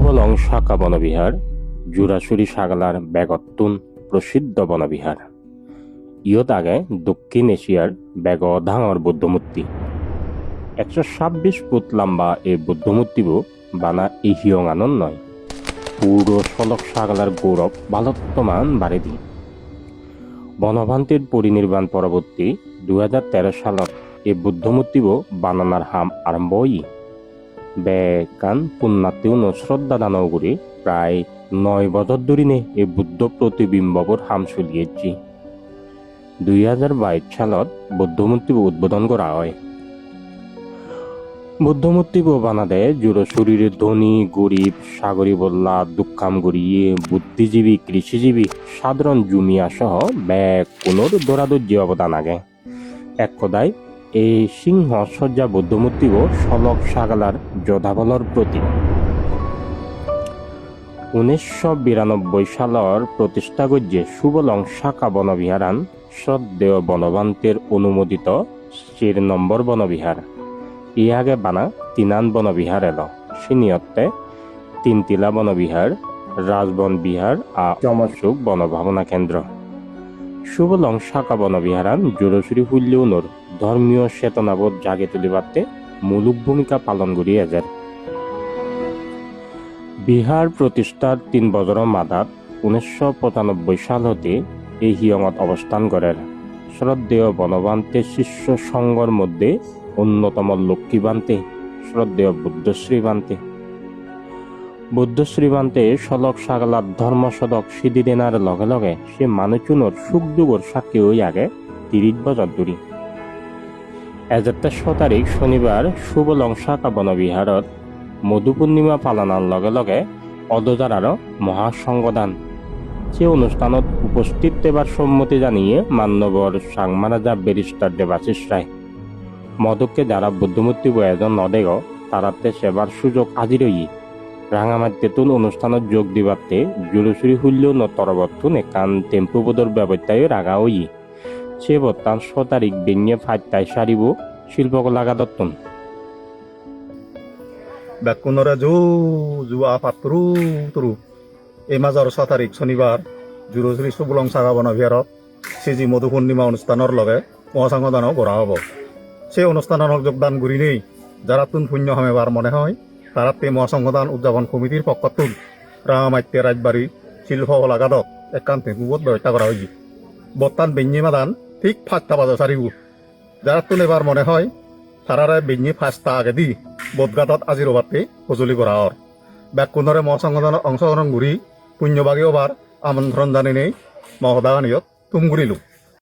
সুবলং শাখা বনবিহার, জুরাসুরি সাগালার বেগত্তুন প্রসিদ্ধ বনবিহার। ইয়ত আগে দক্ষিণ এশিয়ার বেগ ডাঙর বুদ্ধমূর্তি। একশো ছাব্বিশ ফুট লম্বা এই বুদ্ধমূর্তিবো বানা ইহিয়ং আনন্দ নয়। পুরো সলক সাগালার গৌরব বালত্তমান বাড়ে দি বনভান্তির পরিনির্বাণ পরবর্তী দুই সালত এই বুদ্ধমূর্তিবো বানানার হাম আরম্ভ হই বেকান পুণ্যাত্মীয় শ্রদ্ধা করে প্রায় নয় বছর ধরিনে এই বুদ্ধ প্রতিবিম্বর হাম চলিয়েছি দুই হাজার বাইশ সালত বুদ্ধমূর্তি উদ্বোধন করা হয়। বুদ্ধমূর্তি বানাদে জুড়ো শরীরের ধনী গরিব সাগরী বল্লা দুঃখাম গড়িয়ে বুদ্ধিজীবী কৃষিজীবী সাধারণ জুমিয়া সহ ব্যাগ কোনোর দৌড়াদৌড়ি অবদান আগে। এক কথায় এই সিংহ সজ্জা বুদ্ধমূর্তিও সলক সাগালার যোধাবলর প্রতীক। উনিশশো বিরানব্বই সালের প্রতিষ্ঠা গজ্যে সুবলং শাখা বনবিহারান শ্রদ্ধেয় বনবান্তের অনুমোদিত চির নম্বর বনবিহার। ই আগে বানা তিনান বনবিহার এলো। সিনিয়তে তিনটিলা বনবিহার রাজবন বিহার আ চমৎসুক বনভাবনা কেন্দ্র। সুবলং শাখা বনবিহারান জোরসুরি হুল্লিউনর ধর্মীয় চেতনাবোধ জাগে তুলিবাতে মূলক ভূমিকা পালন করি এজের। বিহার প্রতিষ্ঠার তিন বছৰৰ মাদাত উনিশশো পঁচানব্বই সাল হতে এই হিয়ঙত অবস্থান করেন। শ্রদ্ধেয় বনবান্তে শিষ্য সংঘর মধ্যে অন্যতম লক্ষ্মীবান্তে, শ্রদ্ধেয় বুদ্ধশ্রী বান্তে বুদ্ধশ্রী বান্তে সলক সাগলার ধর্ম সদক সিদ্ধি দেনার লগে লগে সে মানুষজনের সুখ দুগর সাক্ষী হই আগে তিরিশ বছর দূরি এজাত্তা ছ তাৰিখ শনিবাৰ শুভ লংশাকা বনবিহাৰত মধু পূৰ্ণিমা পালনৰ লগে লগে অদজাৰাৰ মহাসংগদান। সে অনুষ্ঠানত উপস্থিত দেবার সম্মতি জানিয়ে মান্যবর সাংমারাজা ব্যারিস্টার দেবাশিস রায়, মদককে যারা বুদ্ধমূর্তি বয়াজন নদেগ তারাতে সেবার সুযোগ আজি রই রাঙামাটিতুন অনুষ্ঠানত যোগ দিবাতে জুরুচুরি হুল্য নতরবর্তুন একান টেম্পুবোধর ব্যবস্থায় রাগা হই সে বর্তান ছ তারিখ বেঙে ফাইতাই সারিব শিল্পকলা দত্তন বেকুনৰে জো যোৱা পাত্ৰু তৰু। এই মাজৰ ছ তাৰিখ শনিবাৰ জুৰজুৰি চুবুলং চাগা বনবিহাৰত শ্ৰীজী মধু পূৰ্ণিমা অনুষ্ঠানৰ লগে মহাসংগদানো কৰা হ'ব। সেই অনুষ্ঠানত যোগদান কৰি নেই যারা তুন শূন্য হামেবার মনে হয়। তারাতে মহাসংগদান উদযাপন কমিটির পক্ষতুন রামামাত্যে রাজবাড়ি শিল্প লাগাদত একান্ত বুবত ব্যবস্থা করা হয়েছে। বর্তান বেঞ্জিমাদান ঠিক পাঁচটা বাজা সারিব যারা তুন এবার মনে হয়, তারারে বেঞ্জি ফাঁসটা আগে দি বোধঘাটত আজিৰ ওভাৰতে সঁজুলি কৰা হৰ ব্যাকুণৰে মহাসংগঠনত অংশগ্ৰহণ কৰি পুণ্যভাগী ওভাৰ আমন্ত্ৰণ জানি নেই মহদানিয়ত তুম ঘূৰিলোঁ